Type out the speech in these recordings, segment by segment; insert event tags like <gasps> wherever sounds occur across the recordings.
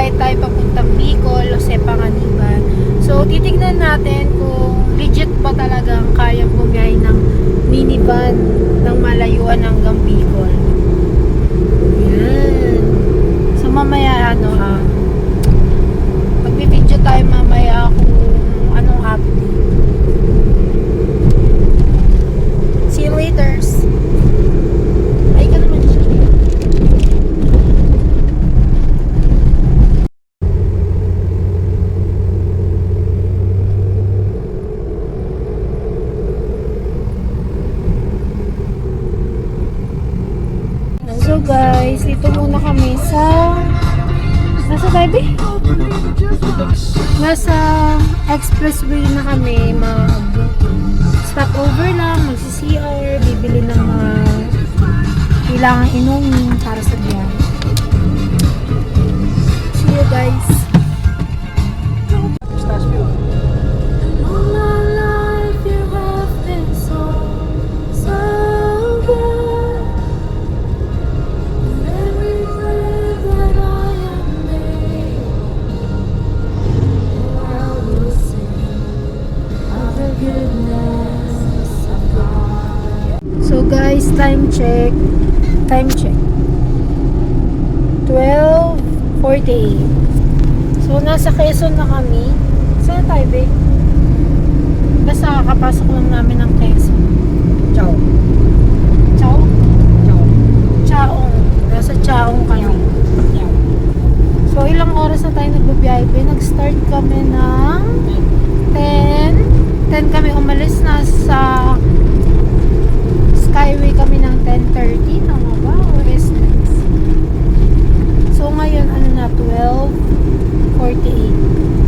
magbabiyahe tayo papuntang Bicol o Sepanganiban. So, titignan natin kung legit ba talagang kayang bumiyahe ng minivan ng malayuan hanggang Bicol. Yan. So, mamaya, ano, kailangan inumin para sa biyahe. See you. So guys, time check. Time check. 12.48. So nasa Quezon na kami. Saan tayo, babe? Basta kakapasok lang namin ng Quezon. Ciao. Ciao? Ciao. Chaong. Nasa Chaong kami. Ciao. So, ilang oras na tayo nagbabiyahe? Be? Nag-start kami ng 10. 10 kami umalis na sa Skyway kami ng 10.30. Tama O SLEX? So, ngayon, ano na? 12.48.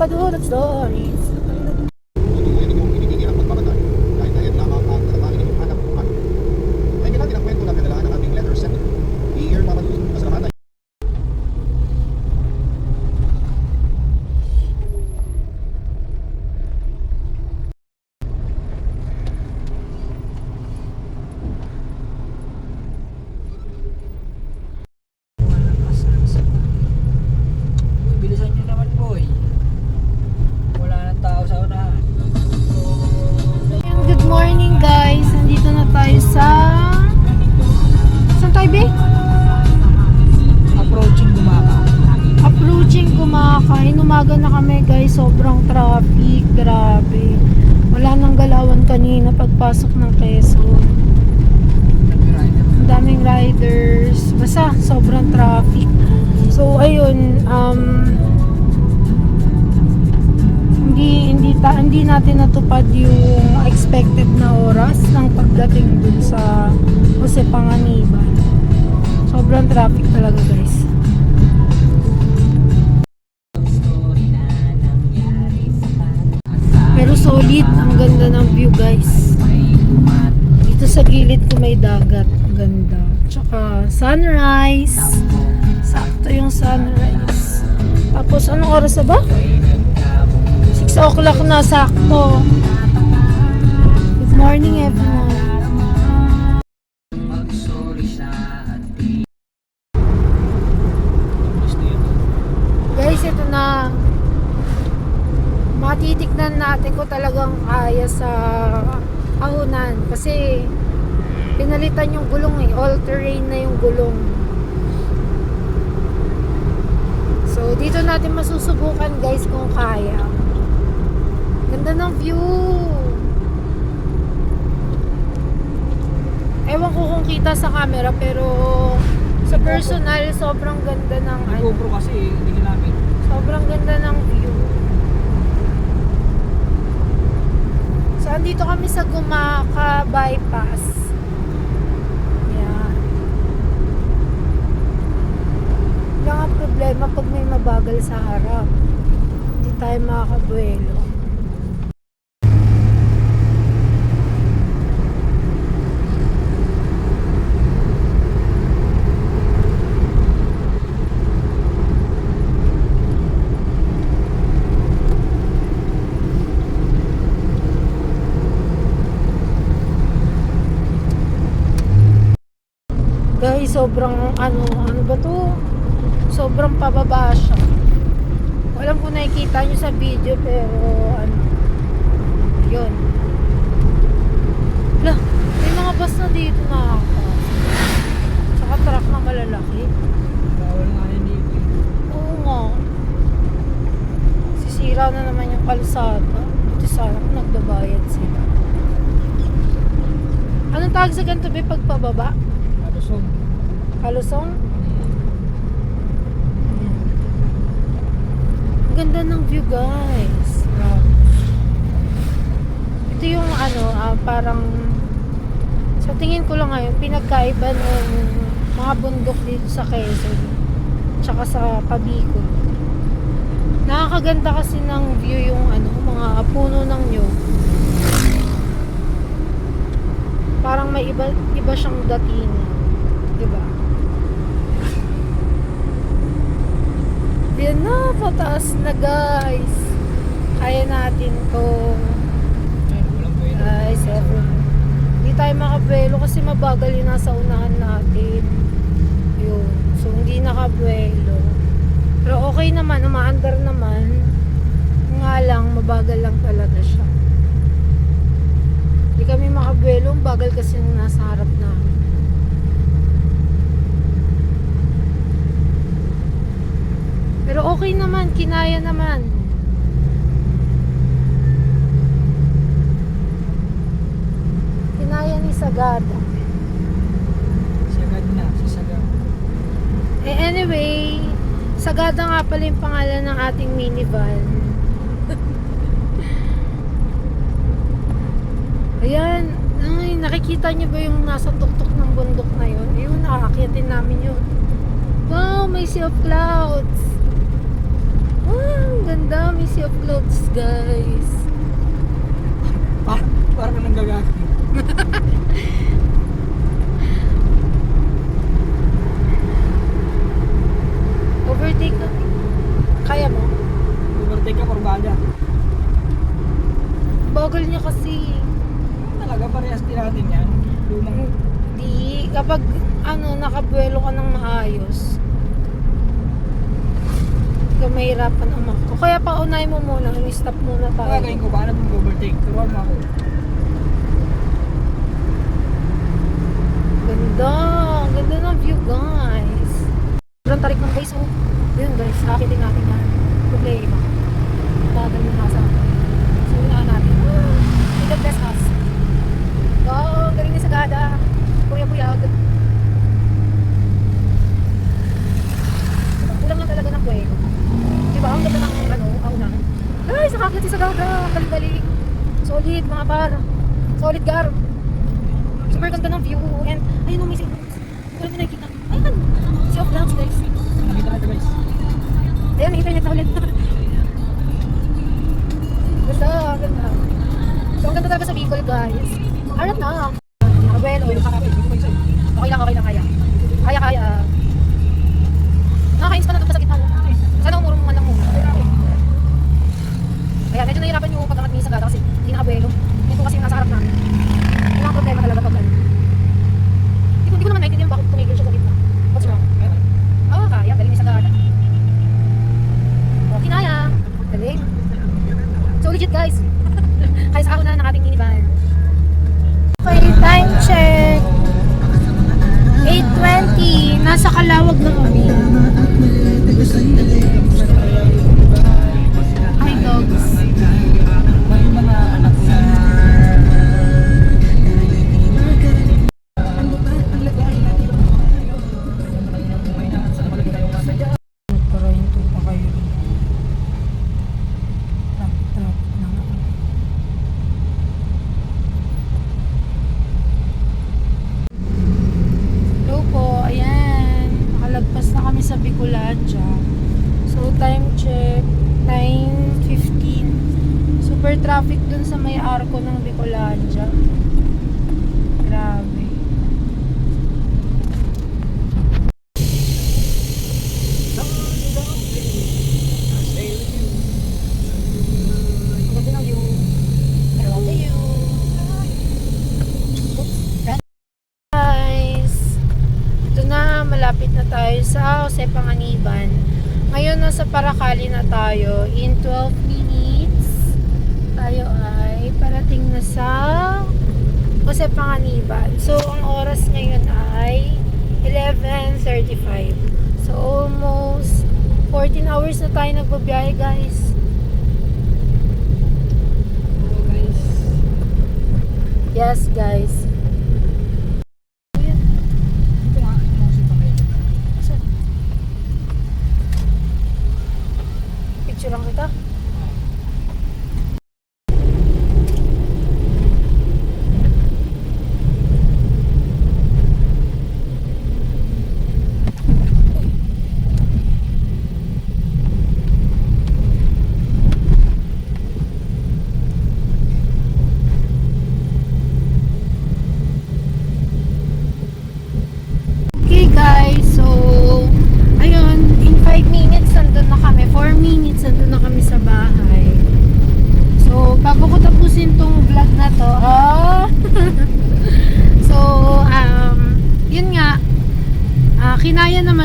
Dito sa Papadudot Sobrang traffic. Grabe. Wala nang galawan kanina pagpasok ng Quezon. Ang daming riders. Basta, sobrang traffic. So, ayun, um, hindi, hindi, ta, hindi natin natupad yung expected na oras ng pagdating dun sa Jose Panganiban. Sobrang traffic talaga guys. Solid, ang ganda ng view guys. Dito sa gilid ko may dagat. Ang ganda. Tsaka sunrise. Sakto yung sunrise. Tapos anong oras na ba? 6 o'clock na sakto. Good morning everyone. Kung talagang kaya sa ahunan. Kasi pinalitan yung gulong eh. All terrain na yung gulong. So, dito natin masusubukan guys kung kaya. Ganda ng view. Ewan ko kung kita sa camera pero sa personal sobrang ganda ng ano, GoPro kasi hindi ginamit. sobrang ganda ng view. andito kami sa Gumaka Bypass. Yan. Lang ang problema pag may mabagal sa harap. Hindi tayo makakabuelo. Sobrang ano, ano ba to? Sobrang pababa siya. Alam ko nakikita nyo sa video pero ano, yun. Lah, may mga bus na dito na Saka truck na malalaki. Bawal nga yun dito. eh. Oo nga. Sisira na naman yung kalsada. Buti sana kung nagbabayad sila. Anong tawag sa ganito ba pagpababa? Malusog. Kalusong? Ganda ng view guys. Ito yung ano, ah, parang sa tingin ko lang ngayon, pinagkaiba ng mga bundok dito sa Quezon tsaka sa Pabicol. Nakakaganda kasi ng view yung ano, mga puno ng nyog. Parang may iba iba siyang datingan. 'Di Yan na, guys. Kaya natin to. Ayun, walang buhay na. Guys, ever. Hindi tayo makabuelo kasi mabagal yung nasa unahan natin. Yun. So, hindi nakabuelo. Pero okay naman, umaandar naman. Nga lang, mabagal lang talaga siya. Hindi kami makabuelo, bagal kasi yung nasa harap namin. Pero okay naman, kinaya naman. Kinaya ni Sagada. Sagad na, sasagad. Eh anyway, Sagada nga pala yung pangalan ng ating minivan. <laughs> Ayan, ay, nakikita niyo ba yung nasa tuktok ng bundok na yun? Ayun, nakakakyatin namin yun. Wow, may sea of clouds. Wow, ang ganda, may sea of clouds, guys. Pa, parang nang gagaki. <laughs> Overtake ka. Kaya mo? Overtake ka, kurbada. Bagal niya kasi. Talaga, parehas din natin yan. Lumang Di, kapag ano, nakabuelo ka ng maayos, hindi mahirapan umakto. Kaya paunay mo muna, i-stop muna tayo. Kagagayin ko, paano kung overtake? Turuan mo ako. Ganda, ang ganda ng view guys. Sobrang tarik ng guys, oh. Yun guys, akitin natin yan. Problema. Bagal yung nasa. So, yun natin. <gasps> May God bless us. Go, galing ni Sagada. Kuya ganda talaga sa Bicol, guys. Arat na. Well, sa okay lang, okay lang, kaya. Kaya, kaya. Nakakainis pa na doon sa gitna. Sana umurong man lang muna. Kaya medyo nahirapan yung pagkakat ni Sagada kasi hindi nakabuelo. Ito kasi yung nasa harap namin. Yung mga problema talaga pag ano. Hindi ko, hindi ko naman naiintindihan bakit tumigil siya sa gitna. What's wrong? Oo, oh, kaya. Galing ni Sagada. O, kinaya. Galing. So, legit guys. 8.20. Nasa Paracali na tayo. In 12 minutes, tayo ay parating na sa Jose Panganiban. So, ang oras ngayon ay 11.35. So, almost 14 hours na tayo nagbabiyahe, guys. Hello guys. Yes, guys. na.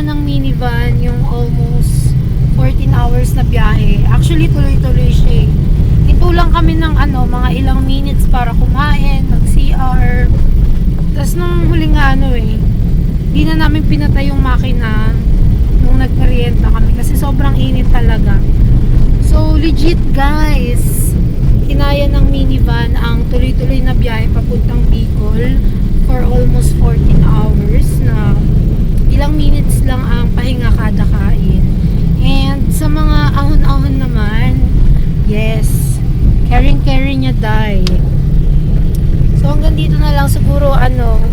Ng minivan yung almost 14 hours na biyahe. Actually, tuloy-tuloy siya eh. Ito lang kami ng ano, mga ilang minutes para kumain, mag-CR. Tapos nung huling ano eh, di na namin pinatay yung makina nung nagmerienda kami kasi sobrang init talaga. So legit guys, kinaya ng minivan ang tuloy-tuloy na biyahe papuntang Bicol for almost 14 hours na ilang minutes lang ang pahinga kada kain. And sa mga ahon-ahon naman, yes, caring-caring niya dahil. So hanggang dito na lang siguro ano,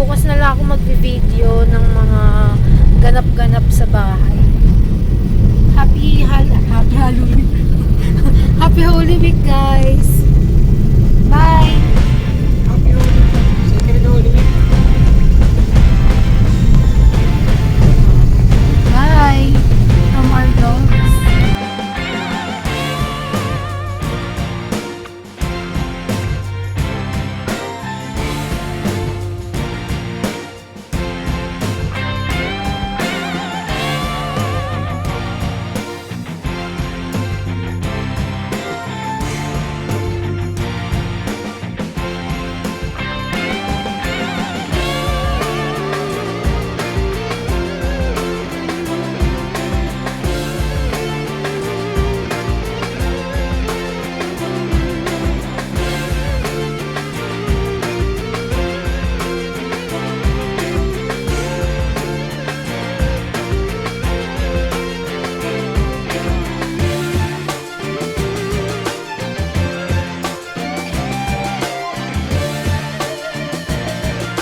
bukas na lang ako magbi-video ng mga ganap-ganap sa bahay. Happy Hal Happy Halloween. <laughs> Happy Holy Week guys. Bye.